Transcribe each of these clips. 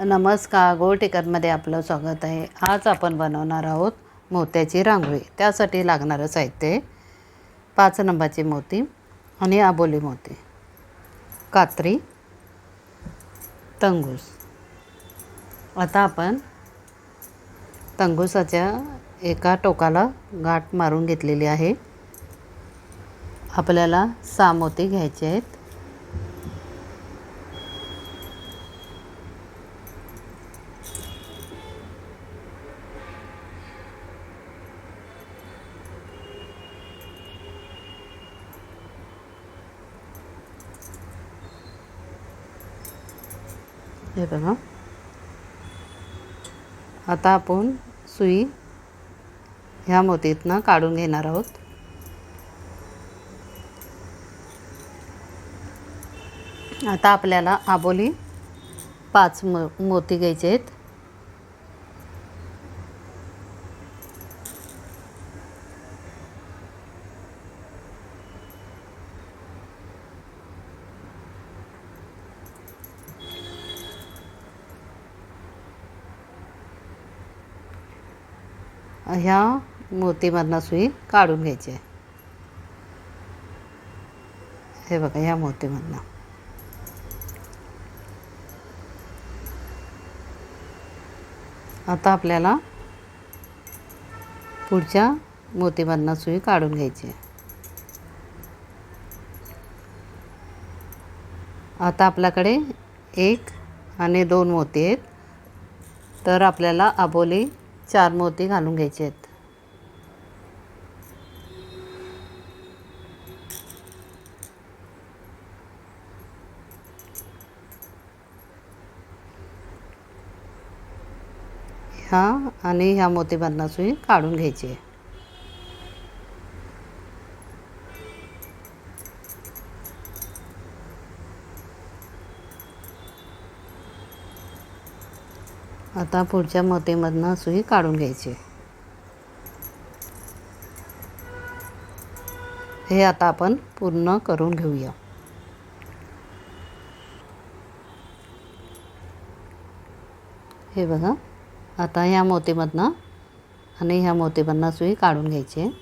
नमस्कार गोल्ड आपलं स्वागत आहे. आज आपण बनवणार आहोत मोत्याची रांगोळी. त्यासाठी लागणारं साहित्य आहे पाच नंबरची मोती आणि आबोली मोती कात्री तंगूस. आता आपण तंगुसाच्या एका टोकाला गाठ मारून घेतलेली आहे. आपल्याला सहा मोती घ्यायचे आहेत. हे बघा. आता आपण सुई ह्या मोतीतनं काढून घेणार आहोत. आता आपल्याला आबोली पाच मो मोती घ्यायचे आहेत. ह्या मोतीमधनं सुई काढून घ्यायची आहे. हे बघा ह्या मोतीमधनं. आता आपल्याला पुढच्या मोतीमधनं सुई काढून घ्यायची आहे. आता आपल्याकडे एक आणि दोन मोती आहेत. तर आपल्याला आबोली चार मोती घालून घ्यायचे आहेत. ह्या आणि ह्या मोतीमधनं सुई काढून घ्यायची. आहे आता पुढच्या मोतीमधनं सुई काढून घ्यायची. हे आता आपण पूर्ण करून घेऊया. हे बघा आता ह्या मोतीमधनं आणि ह्या मोतीमधनं सुई काढून घ्यायची. आहे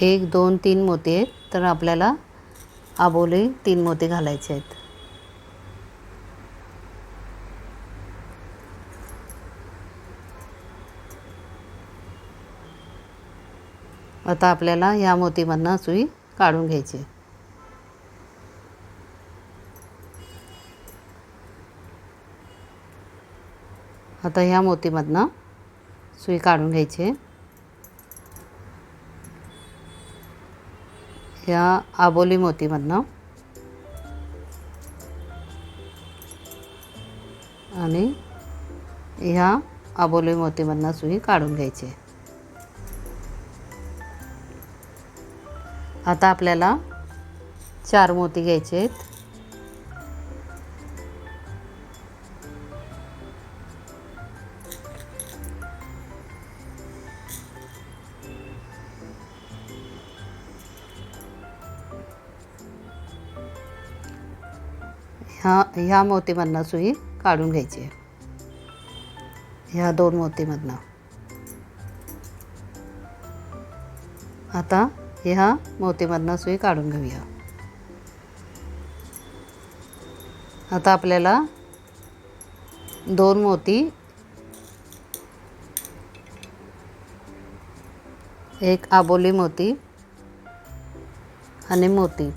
एक दोन तीन मोती आहेत तर आपल्याला आबोली तीन मोती घालायचे आहेत. आता आपल्याला ह्या मोतीमधनं सुई काढून घ्यायची. आता ह्या मोतीमधनं सुई काढून घ्यायची. ह्या आबोली मोतीमधनं. आणि ह्या आबोली मोतीमधनं सुई काढून घ्यायची. आता आपल्याला चार मोती घ्यायचे आहेत. ह्या ह्या मोतीमधनं सुई काढून घ्यायची आहे. ह्या दोन मोतीमधनं. आता ह्या मोतीमधनं सुई काढून घेऊया. आता आपल्याला दोन मोती एक आबोली मोती आणि मोती.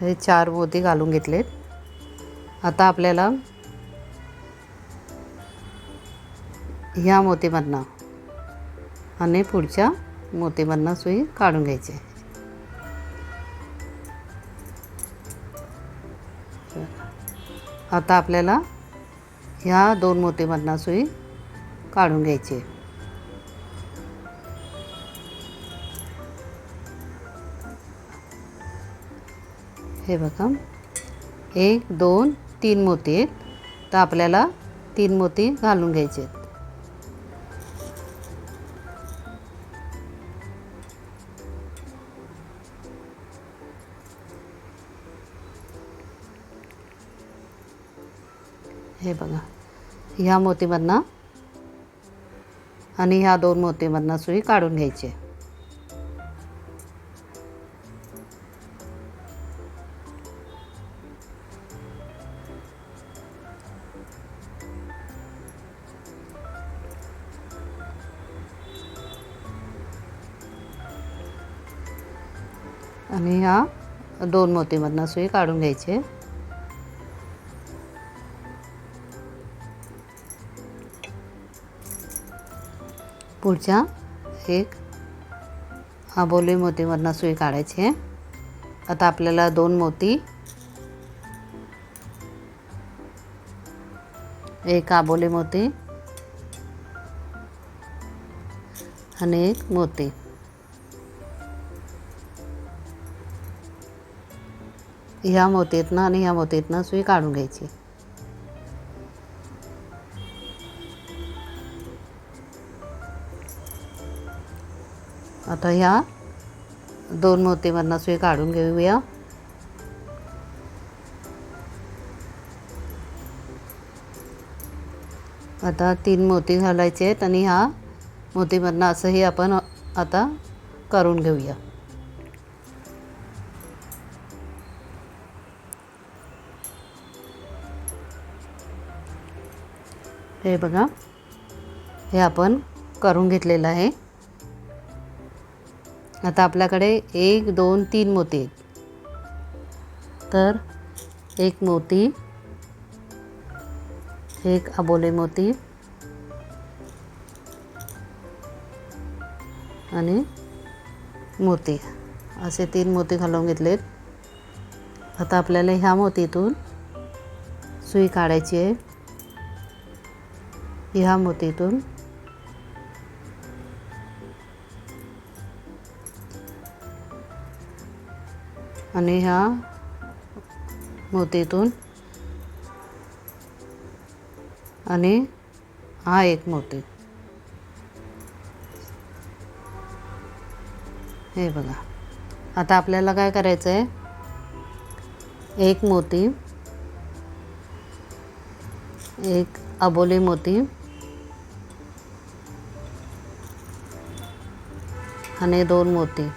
हे चार मोती घालून घेतलेत. आता आपल्याला ह्या मोतीमधनं आणि पुढच्या मोतीमधनं सुई काढून घ्यायची. आता आपल्याला ह्या दोन मोतीमधनं सुई काढून घ्यायची. हे बघा. एक दोन तीन मोती आहेत. तर आपल्याला तीन मोती घालून घ्यायचे आहेत. ह्या मोतीमधनं आणि ह्या दोन मोतीमधनं सुई काढून घ्यायची. आणि ह्या दोन मोतीमधनं सुई काढून घ्यायची. पुढच्या एक आबोली मोतीमधनं सुई काढायची आहे. आता आपल्याला दोन मोती एक आबोली मोती आणि एक मोती. ह्या मोतीतनं आणि ह्या मोतीतनं सुई काढून घ्यायची. आता ह्या दोन मोतीमधनं सुई काढून घेऊया. आता तीन मोती घालायचे आहेत आणि ह्या मोतीमधनं असंही आपण आता करून घेऊया. हे बघा हे आपण करून घेतलेलं आहे. आता आपल्याकडे एक दोन तीन मोती आहेत. तर एक मोती एक अबोले मोती आणि मोती. असे तीन मोती घालून घेतलेत. आता आपल्याला ह्या मोतीतून सुई काढायची आहे. ह्या मोतीतून आणि ह्या मोतीतून. आणि हा एक मोती. हे बघा. आता आपल्याला काय करायचं आहे एक मोती. एक अबोली मोती. आणि दोन मोती.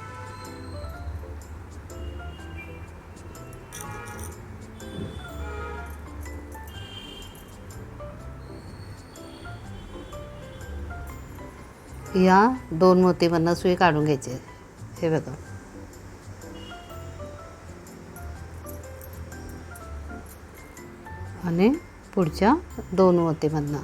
या दोन मोतीमधनं सुई काढून घ्यायची. हे बघा. आणि पुढच्या दोन मोतीमधनं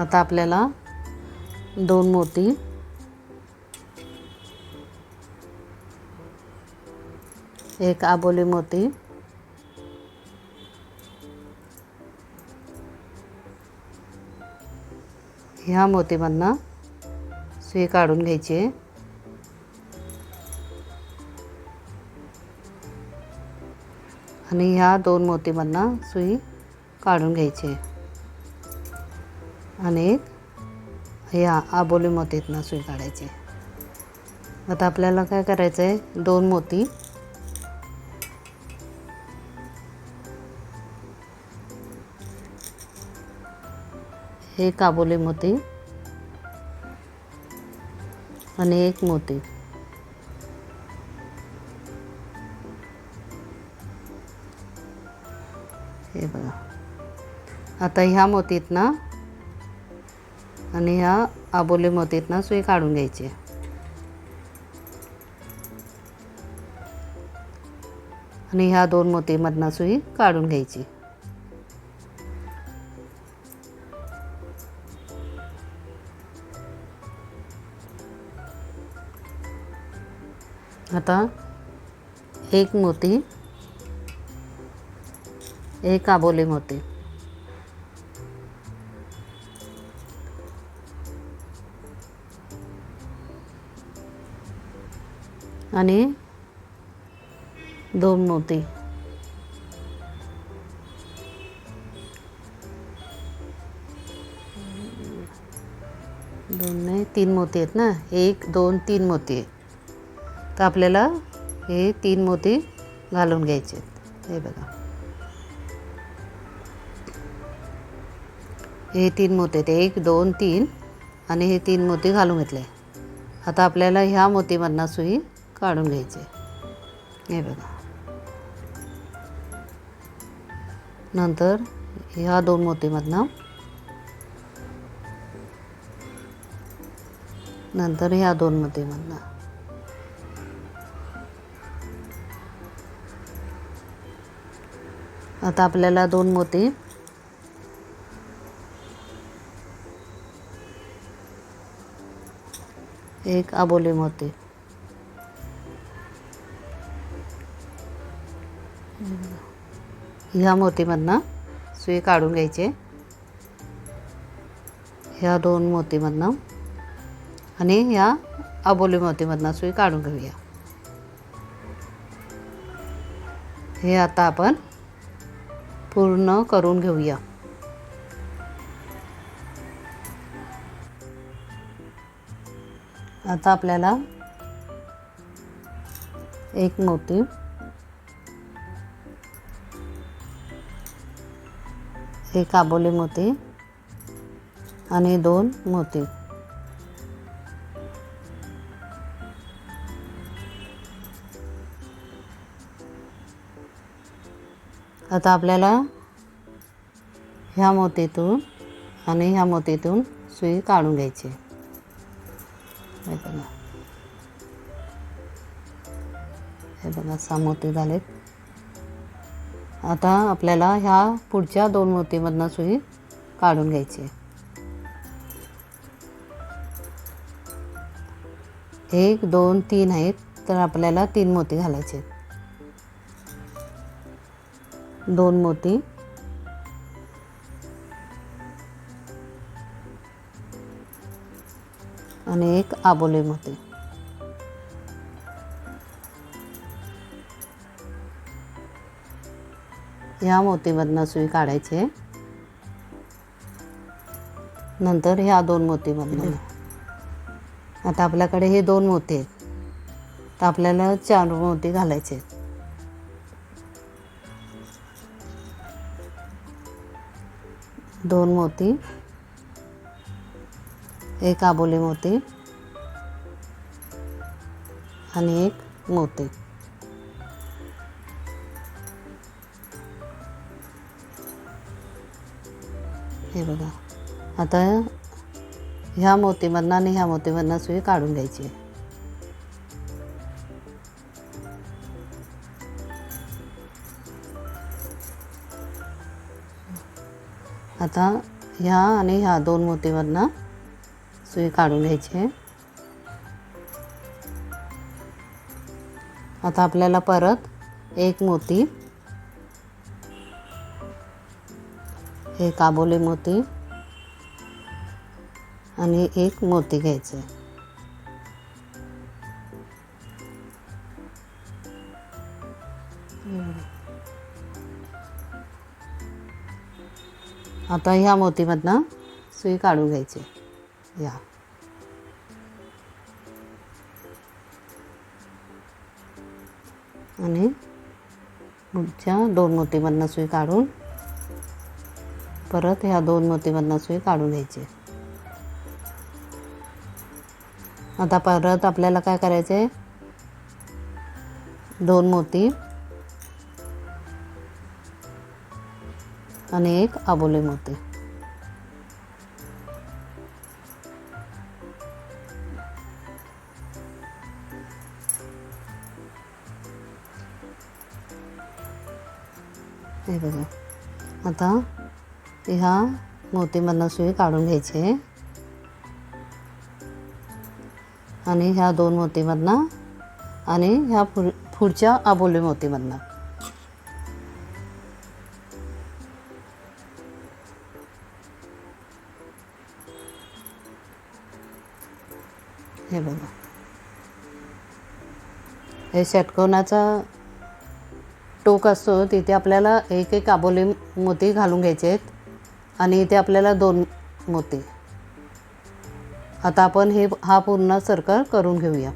आता आपल्याला दोन मोती एक आबोली मोती ह्या मोतीमधनं सुई काढून घ्यायची. आहे आणि ह्या दोन मोतीमधनं सुई काढून घ्यायची. आहे आणि ह्या आबोली मोतीतनं सुई काढायची. आता आपल्याला काय करायचं आहे दोन मोती एक आबोली मोती आणि एक मोती. हे बघा. आता ह्या मोतीतनं आणि ह्या आबोली मोतीतनं सुई काढून घ्यायची आणि ह्या दोन मोतीमधनं सुई काढून घ्यायची. आता एक मोती एक आबोली मोती. आणि दोन मोती. दोन नाही तीन मोती आहेत ना? एक दोन तीन मोती आहे तर आपल्याला हे तीन मोती घालून घ्यायचे आहेत. हे बघा. हे तीन मोती आहेत. एक दोन तीन आणि हे तीन मोती घालून घेतले. आता आपल्याला ह्या मोतीमधनं सुई काढून घ्यायची हे बघा. नंतर ह्या दोन मोतीमधनं नंतर ह्या दोन मोतीमधनं आता आपल्याला दोन मोती. एक आबोली मोती. ह्या मोतीमधनं सुई काढून घ्यायचे. ह्या दोन मोतीमधनं. आणि ह्या आबोली मोतीमधनं सुई काढून घेऊया. हे आता आपण पूर्ण करून घेऊया. आता आपल्याला एक मोती एक आबोली मोती आणि दोन मोती. आता आपल्याला ह्या मोतीतून आणि ह्या मोतीतून सुई काढून घ्यायची हे बघा हे बघा सहा मोती झालेत आता आपल्याला ह्या पुढच्या दोन मोतीमधनं सुई काढून घ्यायची आहे. एक दोन तीन आहेत तर आपल्याला तीन मोती घालायचे आहेत. दोन मोती. आणि एक आबोली मोती. ह्या मोतीमधनं सुई काढायची. आहे. नंतर ह्या दोन मोतीमधनं. आता आपल्याकडे हे दोन मोती आहेत. तर आपल्याला चार मोती घालायचे आहेत. दोन मोती एक आबोली मोती आणि एक मोती हे बघा आता ह्या मोतीमधनं आणि ह्या मोतीमधनं सुई काढून घ्यायची आहे. आता ह्या आणि ह्या दोन मोतीवरनं सुई काढून घ्यायची आहे. आता आपल्याला परत एक मोती एक काबोली मोती आणि एक मोती घ्यायचं आहे. आता ह्या मोतीमधनं सुई काढून घ्यायची. या. आणि पुढच्या दोन मोतीमधनं सुई काढून परत ह्या दोन मोतीमधनं सुई काढून घ्यायची. आता परत आपल्याला काय करायचं आहे दोन मोती आणि एक आबोले मोती. हे बघा. आता ह्या मोतीमधनं सुई काढून घ्यायची. आहे आणि ह्या दोन मोतीमधनं आणि ह्या पुढ पुढच्या आबोली मोतीमधनं. हे बघा. हे षटकोनाचा टोक असतो तिथे आपल्याला एक एक आबोली मोती घालून घ्यायचे आहेत आणि इथे आपल्याला दोन मोती. आता आपण हे हा पूर्ण सर्कल करून घेऊया.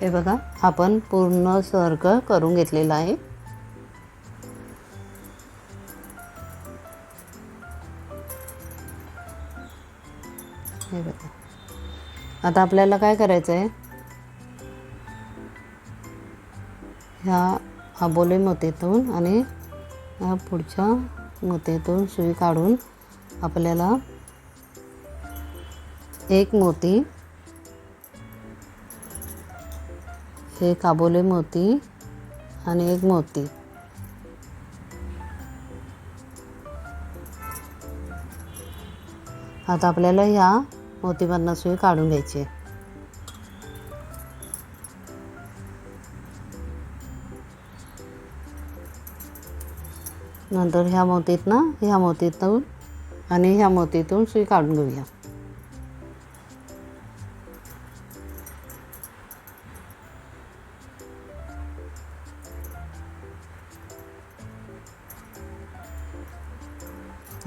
हे बघा आपण पूर्ण सर्कल करून घेतलेला आहे. हे बघा. आता आपल्याला काय करायचं आहे ह्या आबोले मोतीतून आणि ह्या पुढच्या मोतीतून सुई काढून आपल्याला एक मोती इथे काबोले मोती आणि एक मोती. आता आपल्याला ह्या मोतीमधनं सुई काढून घ्यायची. आहे नंतर ह्या मोतीतनं ह्या मोतीतून आणि ह्या मोतीतून सुई काढून घेऊया.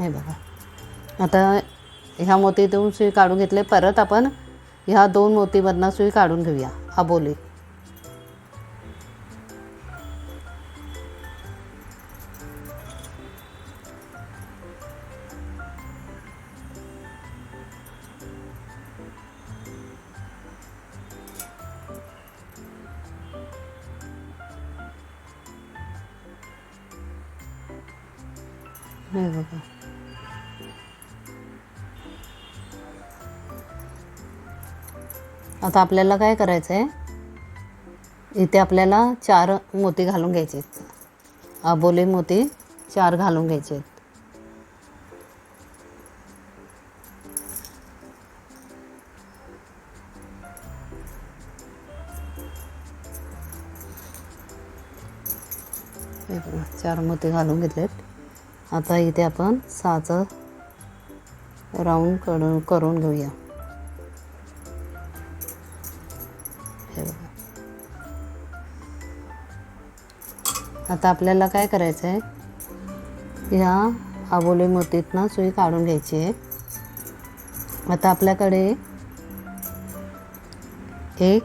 हे बघा. आता ह्या मोतीतून सुई काढून घेतले. परत आपण ह्या दोन मोतीमधनं सुई काढून घेऊया. आबोली हे बघा. आता आपल्याला काय करायचं आहे इथे आपल्याला चार मोती घालून घ्यायचे आहेत. अबोले मोती चार घालून घ्यायचे आहेत. चार मोती घालून घेतलेत. आता इथे आपण सहाचं राऊंड करून करून घेऊया. हे बघा. आता आपल्याला काय करायचं आहे? ह्या आबोले मोतीतनं सुई काढून घ्यायची आहे. आता आपल्याकडे एक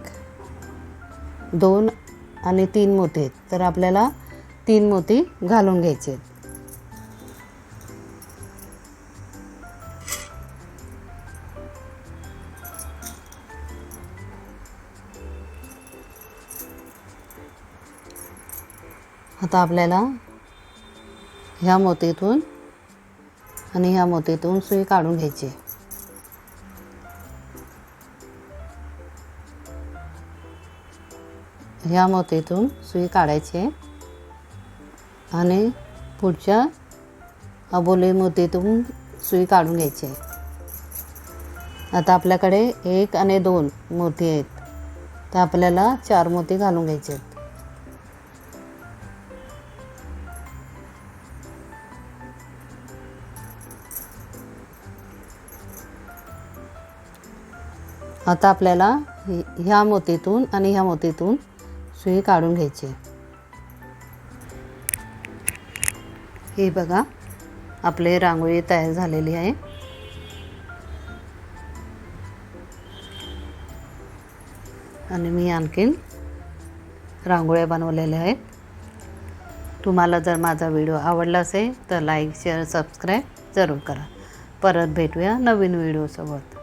दोन आणि तीन मोती आहेत. तर आपल्याला तीन मोती घालून घ्यायचे आहेत. आता आपल्याला ह्या मोतीतून आणि ह्या मोतीतून सुई काढून घ्यायची. आहे. ह्या मोतीतून सुई काढायची आहे आणि पुढच्या अबोली मोतीतून सुई काढून घ्यायची. आहे आता आपल्याकडे एक आणि दोन मोती आहेत. तर आपल्याला चार मोती घालून घ्यायचे आहेत. आता आपल्याला ह्या मोतीतून आणि ह्या मोतीतून सुई काढून घ्यायची. आहे. बघा आपले रांगोळी तयार झालेली आहे. आणि मी आणखीन रांगोळ्या बनवलेल्या आहेत. तुम्हाला जर माझा व्हिडिओ आवडला असेल तर लाईक शेअर सबस्क्राईब जरूर करा. परत भेटूया नवीन व्हिडिओसोबत.